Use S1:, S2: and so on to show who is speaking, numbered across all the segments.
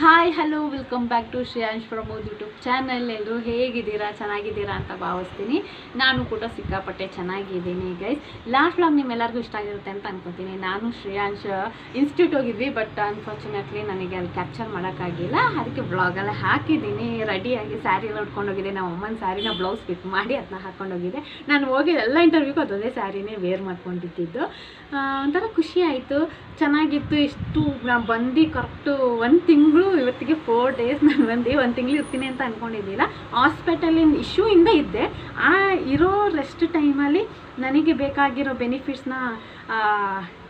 S1: Hi hello welcome back to Shreyansh Pramod YouTube channel ಎಲ್ಲರೂ ಹೇಗಿದ್ದೀರಾ? ಚೆನ್ನಾಗಿದ್ದೀರಾ ಅಂತ ಭಾವಿಸ್ತೀನಿ. ನಾನು ಕೂಡ ಸಿಕ್ಕಾಪಟ್ಟೆ ಚೆನ್ನಾಗಿದ್ದೀನಿ ಗೈಸ್ ಲಾಸ್ಟ್ ವ್ಲಾಗ್ ನಿಮ್ಮೆಲ್ಲರಿಗೂ ಇಷ್ಟ ಆಗಿರುತ್ತೆ ಅಂತ ಅನ್ಕೋತೀನಿ. ನಾನು ಶ್ರೇಯಾಂಶ್ ಇನ್ಸ್ಟಿಟ್ಯೂಟ್ ಹೋಗಿದ್ವಿ ಬಟ್ ಅನ್ಫಾರ್ಚುನೇಟ್ಲಿ ನನಗೆ ಅಲ್ಲಿ ಕ್ಯಾಪ್ಚರ್ ಮಾಡೋಕ್ಕಾಗಿಲ್ಲ. ಅದಕ್ಕೆ ಬ್ಲಾಗಲ್ಲಿ ಹಾಕಿದ್ದೀನಿ. ರೆಡಿಯಾಗಿ ಸ್ಯಾರಿ ಎಲ್ಲ ಉಟ್ಕೊಂಡೋಗಿದ್ದೆ ನಮ್ಮ ಅಮ್ಮನ ಸ್ಯಾರಿನ ಬ್ಲೌಸ್ ಫಿಟ್ ಮಾಡಿ ಅದನ್ನ ಹಾಕ್ಕೊಂಡೋಗಿದ್ದೆ ನಾನು ಹೋಗಿ ಎಲ್ಲ ಇಂಟರ್ವ್ಯೂಗೂ ಅದೊಂದೇ ಸ್ಯಾರಿನೇ ವೇರ್ ಮಾಡ್ಕೊಂಡಿದ್ದು. ಒಂಥರ ಖುಷಿ ಆಯಿತು. ಚೆನ್ನಾಗಿತ್ತು. ಇಷ್ಟು, ನಾನು ಬಂದು ಕರೆಕ್ಟು ಒಂದು ತಿಂಗಳು ಇವತ್ತಿಗೆ ಫೋರ್ ಡೇಸ್ ನಾನು ಬಂದು ಒಂದು ತಿಂಗಳು ಇರ್ತೀನಿ ಅಂತ ಅಂದ್ಕೊಂಡಿದ್ದಿಲ್ಲ ಇಶ್ಯೂ ಇಂದ ಇದ್ದೆ. ಆ ಇರೋ ರೆಸ್ಟ್ ಟೈಮಲ್ಲಿ ನನಗೆ ಬೇಕಾಗಿರೋ ಬೆನಿಫಿಟ್ಸ್ನ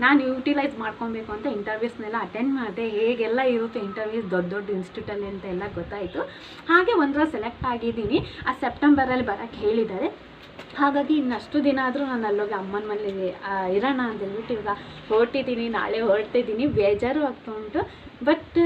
S1: ನಾನು ಯೂಟಿಲೈಸ್ ಮಾಡ್ಕೊಬೇಕು ಅಂತ ಇಂಟರ್ವ್ಯೂಸ್ನೆಲ್ಲ ಅಟೆಂಡ್ ಮಾಡಿದೆ. ಹೇಗೆಲ್ಲ ಇರುತ್ತೆ ಇಂಟರ್ವ್ಯೂಸ್ ದೊಡ್ಡ ದೊಡ್ಡ ಇನ್ಸ್ಟಿಟ್ಯೂಟಲ್ಲಿ ಅಂತ ಎಲ್ಲ ಗೊತ್ತಾಯಿತು. ಹಾಗೆ ಒಂದರ ಸೆಲೆಕ್ಟ್ ಆಗಿದ್ದೀನಿ. ಆ ಸೆಪ್ಟೆಂಬರಲ್ಲಿ ಬರೋಕ್ಕೆ ಹೇಳಿದ್ದಾರೆ. ಹಾಗಾಗಿ ಇನ್ನಷ್ಟು ದಿನ ಆದರೂ ನಾನು ಅಲ್ಲೋಗಿ ಅಮ್ಮನ ಮನೇಲಿ ಇರೋಣ ಅಂತ ಹೇಳ್ಬಿಟ್ಟು ಇವಾಗ ಹೊರಟಿದ್ದೀನಿ ನಾಳೆ ಹೊರಟಿದ್ದೀನಿ ಬೇಜಾರು ಆಗ್ತಾ ಉಂಟು. ಬಟ್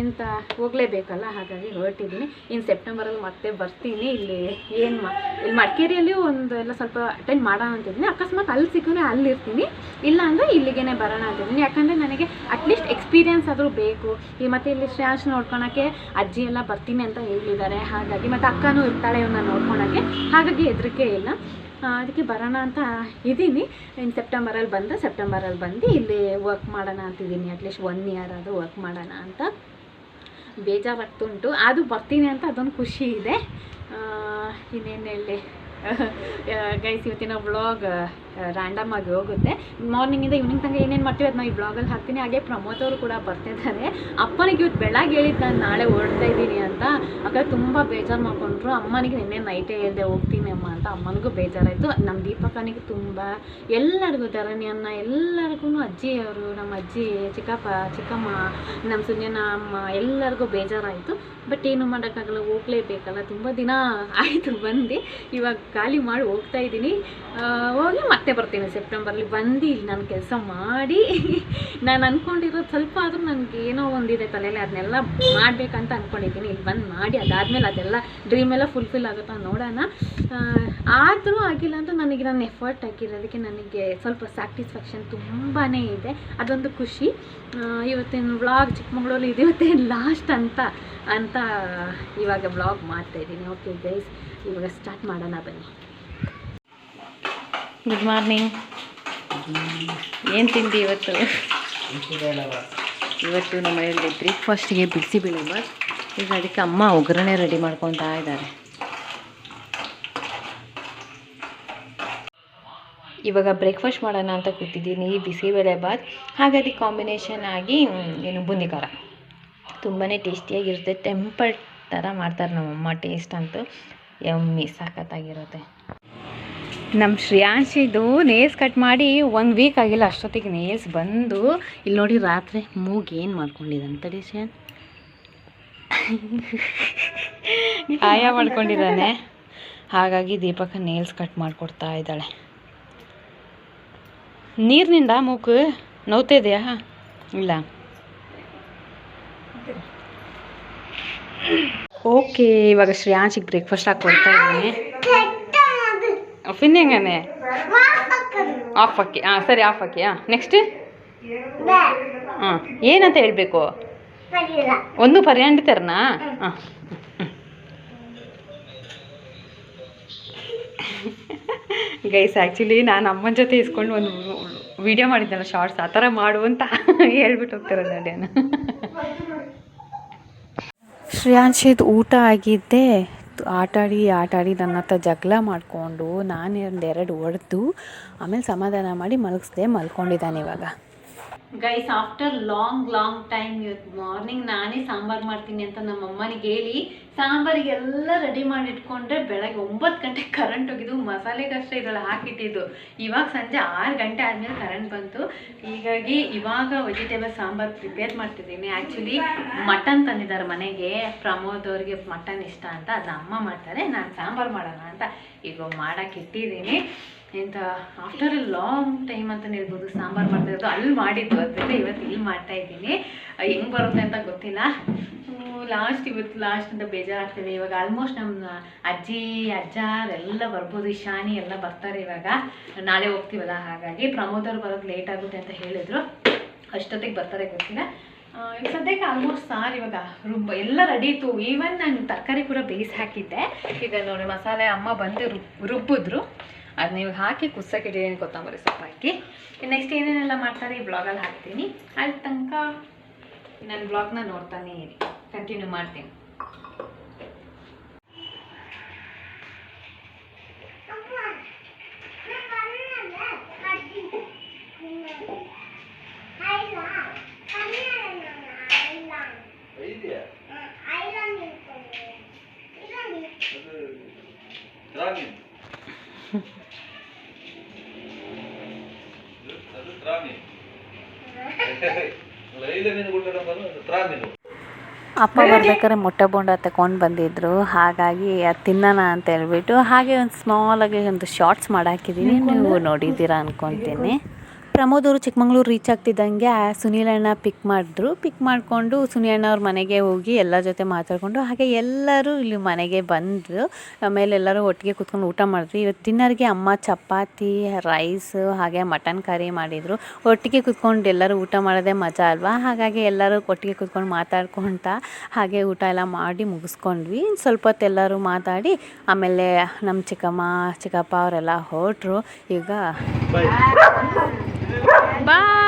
S1: ಎಂತ, ಹೋಗಲೇಬೇಕಲ್ಲ, ಹಾಗಾಗಿ ಹೊರಟಿದ್ದೀನಿ ಇನ್ನು ಸೆಪ್ಟೆಂಬರಲ್ಲಿ ಮತ್ತೆ ಬರ್ತೀನಿ, ಇಲ್ಲಿ ಏನು ಮಾ, ಇಲ್ಲಿ ಮಡಿಕೇರಿಯಲ್ಲಿ ಒಂದು ಎಲ್ಲ ಸ್ವಲ್ಪ ಅಟೆಂಡ್ ಮಾಡೋಣ ಅಂತಿದ್ದೀನಿ ಅಕಸ್ಮಾತ್ ಅಲ್ಲಿ ಸಿಕ್ಕರೆ ಅಲ್ಲಿರ್ತೀನಿ. ಇಲ್ಲ ಅಂದರೆ ಇಲ್ಲಿಗೇ ಬರೋಣ ಅಂತಿದ್ದೀನಿ ಯಾಕಂದರೆ ನನಗೆ ಅಟ್ಲೀಸ್ಟ್ ಎಕ್ಸ್ಪೀರಿಯನ್ಸ್ ಆದರೂ ಬೇಕು. ಈ ಮತ್ತು ಇಲ್ಲಿ ಶ್ರೇಯಾಂಶ್ ನೋಡ್ಕೊಳಕ್ಕೆ ಅಜ್ಜಿ ಎಲ್ಲ ಬರ್ತೀನಿ ಅಂತ ಹೇಳಿದ್ದಾರೆ. ಹಾಗಾಗಿ ಮತ್ತು ಅಕ್ಕನೂ ಇರ್ತಾಳೆ ಇವನ್ನ ನೋಡ್ಕೊಳಕ್ಕೆ. ಹಾಗಾಗಿ ಹೆದರಿಕೆ ಇಲ್ಲ. ಅದಕ್ಕೆ ಬರೋಣ ಅಂತ ಇದ್ದೀನಿ. ಇನ್ನು ಸೆಪ್ಟೆಂಬರಲ್ಲಿ ಬಂದು ಸೆಪ್ಟೆಂಬರಲ್ಲಿ ಬಂದು ಇಲ್ಲಿ ವರ್ಕ್ ಮಾಡೋಣ ಅಂತಿದ್ದೀನಿ. ಅಟ್ಲೀಸ್ಟ್ ಒನ್ ಇಯರ್ ಆದರೂ ವರ್ಕ್ ಮಾಡೋಣ ಅಂತ. ಬೇಜಾರಾಗ್ತುಂಟು. ಅದು ಬರ್ತೀನಿ ಅಂತ ಅದೊಂದು ಖುಷಿ ಇದೆ. ಇನ್ನೇನು ಹೇಳಿ? ಗೈಸ್ ಇವತ್ತಿನ ವ್ಲಾಗ್ ರ್ಯಾಂಡಮ್ ಆಗಿ ಹೋಗುತ್ತೆ. ಮಾರ್ನಿಂಗಿಂದ ಈವ್ನಿಂಗ್ ತನಕ ಏನೇನು ಮಾಡ್ತೀವಿ ಅದನ್ನ ಈ ಬ್ಲಾಗಲ್ಲಿ ಹಾಕ್ತೀನಿ. ಹಾಗೆ ಪ್ರಮೋದ್ ಅವರು ಕೂಡ ಬರ್ತಿದ್ದಾರೆ. ಅಪ್ಪನಿಗೆ ಇವತ್ತು ಬೆಳಗ್ಗೆ ಹೇಳಿದ್ದು ನಾನು ನಾಳೆ ಓಡ್ತಾ ಇದ್ದೀನಿ ಅಂತ. ಅಕ್ಕ ತುಂಬ ಬೇಜಾರು ಮಾಡ್ಕೊಂಡ್ರು. ಅಮ್ಮನಿಗೆ ನಿನ್ನೆ ನೈಟೇ ಹೇಳ್ದೆ, ಹೋಗ್ತೀನಿ ಅಮ್ಮ ಅಂತ. ಅಮ್ಮನಿಗೂ ಬೇಜಾರಾಯಿತು. ನಮ್ಮ ದೀಪಕ್ಕನಿಗೆ ತುಂಬ ಎಲ್ಲರಿಗೂ ತರಣಿ ಅನ್ನ ಎಲ್ಲರಿಗೂ ಅಜ್ಜಿಯವರು ನಮ್ಮ ಅಜ್ಜಿ, ಚಿಕ್ಕಪ್ಪ, ಚಿಕ್ಕಮ್ಮ, ನಮ್ಮ ಸುಂಜನ ಅಮ್ಮ ಎಲ್ಲರಿಗೂ ಬೇಜಾರಾಯಿತು. ಬಟ್ ಏನು ಮಾಡೋಕ್ಕಾಗಲ್ಲ, ಹೋಗ್ಲೇಬೇಕಲ್ಲ. ತುಂಬ ದಿನ ಆಯಿತು ಬಂದು. ಇವಾಗ ಖಾಲಿ ಮಾಡಿ ಹೋಗ್ತಾ ಇದ್ದೀನಿ. ಹೋಗಿ ಮತ್ತೆ ಬರ್ತೀನಿ ಸೆಪ್ಟೆಂಬರ್ಲಿ ಬಂದು ಇಲ್ಲಿ ನಾನು ಕೆಲಸ ಮಾಡಿ ನಾನು ಅಂದ್ಕೊಂಡಿರೋದು ಸ್ವಲ್ಪ ಆದರೂ ನನಗೆ ಏನೋ ಒಂದಿದೆ ತಲೆಯಲ್ಲಿ ಅದನ್ನೆಲ್ಲ ಮಾಡಬೇಕಂತ ಅಂದ್ಕೊಂಡಿದ್ದೀನಿ ಇಲ್ಲಿ ಬಂದು ಮಾಡಿ, ಅದಾದಮೇಲೆ ಅದೆಲ್ಲ ಡ್ರೀಮ್ ಎಲ್ಲ ಫುಲ್ಫಿಲ್ ಆಗುತ್ತಾ ನೋಡೋಣ. ಆದರೂ ಆಗಿಲ್ಲ ಅಂತ ನನಗೆ ನಾನು ಎಫರ್ಟ್ ಹಾಕಿರೋದಕ್ಕೆ ನನಗೆ ಸ್ವಲ್ಪ ಸ್ಯಾಟಿಸ್ಫ್ಯಾಕ್ಷನ್ ತುಂಬಾ ಇದೆ. ಅದೊಂದು ಖುಷಿ. ಇವತ್ತಿನ ವ್ಲಾಗ್ ಚಿಕ್ಕಮಗಳೂರಲ್ಲಿ ಇದು ಇವತ್ತೇನು ಲಾಸ್ಟ್ ಅಂತ ಅಂತ ಇವಾಗ ವ್ಲಾಗ್ ಮಾಡ್ತಾ ಇದ್ದೀನಿ. ಓಕೆ ಗೈಸ್ ಇವಾಗ ಸ್ಟಾರ್ಟ್ ಮಾಡೋಣ ಬನ್ನಿ. ಗುಡ್ ಮಾರ್ನಿಂಗ್ ಏನು ತಿಂಡಿ ಇವತ್ತು? ಇವತ್ತು ನಮ್ಮ ಮನೆಯಲ್ಲಿ ಬ್ರೇಕ್ಫಾಸ್ಟಿಗೆ ಬಿಸಿಬೇಳೆ ಬಾತ್. ಈಗ ಅದಕ್ಕೆ ಅಮ್ಮ ಒಗ್ಗರಣೆ ರೆಡಿ ಮಾಡ್ಕೊತಾ ಇದ್ದಾರೆ. ಇವಾಗ ಬ್ರೇಕ್ಫಾಸ್ಟ್ ಮಾಡೋಣ ಅಂತ ಕೂತಿದ್ದೀನಿ ಬಿಸಿಬೇಳೆ ಬಾತ್. ಹಾಗಾಗಿ ಕಾಂಬಿನೇಷನ್ ಆಗಿ ಏನು ಬೂಂದಿ ಖಾರ ತುಂಬಾ ಟೇಸ್ಟಿಯಾಗಿರುತ್ತೆ ಟೆಂಪಲ್ ಥರ ಮಾಡ್ತಾರೆ ನಮ್ಮಮ್ಮ ಟೇಸ್ಟ್ ಅಂತೂ. ಯಮ್ಮಿ ಸಖತ್ತಾಗಿರುತ್ತೆ. ನಮ್ಮ ಶ್ರೇಯಾಂಶಿದು ನೇಲ್ಸ್ ಕಟ್ ಮಾಡಿ ಒಂದು ವೀಕ್ ಆಗಿಲ್ಲ ಅಷ್ಟೊತ್ತಿಗೆ ನೇಲ್ಸ್ ಬಂದು. ಇಲ್ಲಿ ನೋಡಿ ರಾತ್ರಿ ಮೂಗು ಏನು ಮಾಡ್ಕೊಂಡಿದ್ದಾನೆ ತಡಿ ಶ್ರೇಯಾನ್? ಆಯ ಮಾಡ್ಕೊಂಡಿದ್ದಾನೆ. ಹಾಗಾಗಿ ದೀಪಕ ನೇಲ್ಸ್ ಕಟ್ ಮಾಡಿಕೊಡ್ತಾ ಇದ್ದಾಳೆ. ನೀರಿನಿಂದ ಮೂಗು ನೋವ್ತಿದೆಯಾ? ಇಲ್ಲ. ಓಕೆ ಇವಾಗ ಶ್ರೇಯಾಂಶಿಗೆ ಬ್ರೇಕ್ಫಾಸ್ಟ್ ಹಾಕಿ ಕೊಡ್ತಾ ಇದ್ದೀನಿ. ಫಿನ್ ಹೆಂಗನೆ? ಆಫ್ ಹಾಕಿ ಹಾಂ ಸರಿ ಆಫ್ ಹಾಕಿ ಹಾಂ ನೆಕ್ಸ್ಟ್ ಹಾಂ ಏನಂತ ಹೇಳಬೇಕು? ಒಂದು ಪರ್ಯಾಂಡಿ ತರನಾ ಹಾಂ ಗೈಸ್ ಆ್ಯಕ್ಚುಲಿ ನಾನು ಅಮ್ಮನ ಜೊತೆ ಇಸ್ಕೊಂಡು ಒಂದು ವಿಡಿಯೋ ಮಾಡಿದ್ದೆಲ್ಲ ಶಾರ್ಟ್ಸ್ ಆ ಥರ ಮಾಡು ಅಂತ ಹೇಳ್ಬಿಟ್ಟು ಹೋಗ್ತಿರೋದು ಅದೇನು ಶ್ರೇಯಾಂಶಿದ್ ಊಟ ಆಗಿದ್ದೆ. ಆಟಾಡಿ ಆಟಾಡಿ ನನ್ನ ಹತ್ರ ಜಗಳ ಮಾಡಿಕೊಂಡು ನಾನು ಒಂದೆರಡು ಹೊಡೆದು ಆಮೇಲೆ ಸಮಾಧಾನ ಮಾಡಿ ಮಲಗಿಸ್ದೆ ಮಲ್ಕೊಂಡಿದ್ದಾನೆ ಇವಾಗ. Guys after long long time ಇವತ್ತು ಮಾರ್ನಿಂಗ್ ನಾನೇ ಸಾಂಬಾರು ಮಾಡ್ತೀನಿ ಅಂತ ನಮ್ಮ ಅಮ್ಮನಿಗೆ ಹೇಳಿ ಸಾಂಬಾರಿಗೆಲ್ಲ ರೆಡಿ ಮಾಡಿ ಇಟ್ಕೊಂಡ್ರೆ ಬೆಳಗ್ಗೆ ಒಂಬತ್ತು ಗಂಟೆ ಕರೆಂಟ್ ಹೋಗಿದ್ದು ಮಸಾಲೆಗಷ್ಟೇ ಇದ್ರಲ್ಲಿ ಹಾಕಿಟ್ಟಿದ್ದು. ಇವಾಗ ಸಂಜೆ ಆರು ಗಂಟೆ ಆದಮೇಲೆ ಕರೆಂಟ್ ಬಂತು. ಹೀಗಾಗಿ ಇವಾಗ ವೆಜಿಟೇಬಲ್ ಸಾಂಬಾರು ಪ್ರಿಪೇರ್ ಮಾಡ್ತಿದ್ದೀನಿ. ಆ್ಯಕ್ಚುಲಿ ಮಟನ್ ತಂದಿದ್ದಾರೆ ಮನೆಗೆ. ಪ್ರಮೋದ್ ಅವ್ರಿಗೆ ಮಟನ್ ಇಷ್ಟ ಅಂತ ಅದನ್ನ ಅಮ್ಮ ಮಾಡ್ತಾರೆ, ನಾನು ಸಾಂಬಾರು ಮಾಡೋಣ ಅಂತ. ಈಗ ಮಾಡಕ್ಕೆ ಇಟ್ಟಿದ್ದೀನಿ. ಎಂತ ಆಫ್ಟರ್ ಎ ಲಾಂಗ್ ಟೈಮ್ ಅಂತ ಹೇಳ್ಬೋದು, ಸಾಂಬಾರು ಮಾಡ್ತಾ ಇರೋದು, ಅಲ್ಲಿ ಮಾಡಿದ್ದು ಅದರಿಂದ ಇವತ್ತು ಇಲ್ಲಿ ಮಾಡ್ತಾ ಇದ್ದೀನಿ. ಹೆಂಗ್ ಬರುತ್ತೆ ಅಂತ ಗೊತ್ತಿಲ್ಲ. ಲಾಸ್ಟ್ ಇವತ್ತು ಲಾಸ್ಟ್ ಅಂತ ಬೇಜಾರಾಗ್ತಿದೆ ಇವಾಗ ಆಲ್ಮೋಸ್ಟ್ ನಮ್ಮ ಅಜ್ಜಿ ಅಜ್ಜ ಎಲ್ಲ ಬರ್ಬೋದು ಇಶಾನಿ ಎಲ್ಲ ಬರ್ತಾರೆ ಇವಾಗ. ನಾಳೆ ಹೋಗ್ತೀವಲ್ಲ, ಹಾಗಾಗಿ ಪ್ರಮೋದ್ ಅವ್ರು ಬರೋದು ಲೇಟ್ ಆಗುತ್ತೆ ಅಂತ ಹೇಳಿದ್ರು. ಅಷ್ಟೊತ್ತಿಗೆ ಬರ್ತಾರೆ ಗೊತ್ತಿಲ್ಲ.
S2: ಈಗ ಸದ್ಯಕ್ಕೆ ಆಲ್ಮೋಸ್ಟ್ ಸಾರ್ ಇವಾಗ ರುಬ್ಬ ಎಲ್ಲ ರೆಡಿ ಇತ್ತು. ಈವನ್ ನಾನು ತರಕಾರಿ ಕೂಡ ಬೇಯಿಸಿ ಹಾಕಿದ್ದೆ. ಈಗ ನೋಡಿ, ಮಸಾಲೆ ಅಮ್ಮ ಬಂದು ರುಬ್ ರುಬ್ಬಿದ್ರು. ಅದನ್ನ ನೀವು ಹಾಕಿ ಕುಸಕ್ಕಿಟ್ಟಿದ್ದೀನಿ ಕೊತ್ತಂಬರಿ ಸೊಪ್ಪು ಹಾಕಿ. ನೆಕ್ಸ್ಟ್ ಏನೇನೆಲ್ಲ ಮಾಡ್ತಾರೆ ಈ ಬ್ಲಾಗಲ್ಲಿ ಹಾಕ್ತೀನಿ. ಅಲ್ಲಿ ತನಕ ನನ್ನ ಬ್ಲಾಗ್ನ ನೋಡ್ತಾನೇ ಇರಿ. ಕಂಟಿನ್ಯೂ ಮಾಡ್ತೀನಿ
S3: ಇದೆಯಾ ಅದು ದ್ರಾಮಿ ಅದು ದ್ರಾಮಿ ಲೈಲ ಮೀನು ಕೊಟ್ಟರೆ ಅದು ದ್ರಾಮೀನು
S1: ಅಪ್ಪ ಬರ್ಬೇಕಾದ್ರೆ ಮೊಟ್ಟೆ ಬೋಂಡ ತಗೊಂಡು ಬಂದಿದ್ರು. ಹಾಗಾಗಿ ಅದು ತಿನ್ನೋಣ ಅಂತ ಹೇಳ್ಬಿಟ್ಟು ಹಾಗೆ ಒಂದು ಸ್ಮಾಲಾಗಿ ಒಂದು ಶಾರ್ಟ್ಸ್ ಮಾಡಾಕಿದ್ದೀನಿ ನೀವು ನೋಡಿದ್ದೀರಾ ಅನ್ಕೊತೀನಿ. ಪ್ರಮೋದ್ ಅವರು ಚಿಕ್ಕಮಂಗ್ಳೂರು ರೀಚ್ ಆಗ್ತಿದ್ದಂಗೆ ಸುನೀಲ್ ಅಣ್ಣ ಪಿಕ್ ಮಾಡಿದ್ರು. ಪಿಕ್ ಮಾಡಿಕೊಂಡು ಸುನೀಲ್ ಅಣ್ಣ ಅವ್ರ ಮನೆಗೆ ಹೋಗಿ ಎಲ್ಲ ಜೊತೆ ಮಾತಾಡಿಕೊಂಡು ಹಾಗೆ ಎಲ್ಲರೂ ಇಲ್ಲಿ ಮನೆಗೆ ಬಂದರು. ಆಮೇಲೆ ಎಲ್ಲರೂ ಒಟ್ಟಿಗೆ ಕೂತ್ಕೊಂಡು ಊಟ ಮಾಡಿದ್ರು. ಇವತ್ತು ಡಿನ್ನರ್ಗೆ ಅಮ್ಮ ಚಪಾತಿ ರೈಸ್ ಹಾಗೆ ಮಟನ್ ಕರಿ ಮಾಡಿದರು. ಒಟ್ಟಿಗೆ ಕೂತ್ಕೊಂಡು ಎಲ್ಲರೂ ಊಟ ಮಾಡೋದೇ ಮಜಾ ಅಲ್ವಾ? ಹಾಗಾಗಿ ಎಲ್ಲರೂ ಒಟ್ಟಿಗೆ ಕೂತ್ಕೊಂಡು ಮಾತಾಡ್ಕೊಳ್ತಾ ಹಾಗೆ ಊಟ ಎಲ್ಲ ಮಾಡಿ ಮುಗಿಸ್ಕೊಂಡ್ವಿ. ಸ್ವಲ್ಪ ಹೊತ್ತು ಎಲ್ಲರೂ ಮಾತಾಡಿ ಆಮೇಲೆ ನಮ್ಮ ಚಿಕ್ಕಮ್ಮ, ಚಿಕ್ಕಪ್ಪ ಅವರೆಲ್ಲ ಹೊರಟ್ರು. ಈಗ
S2: Bye.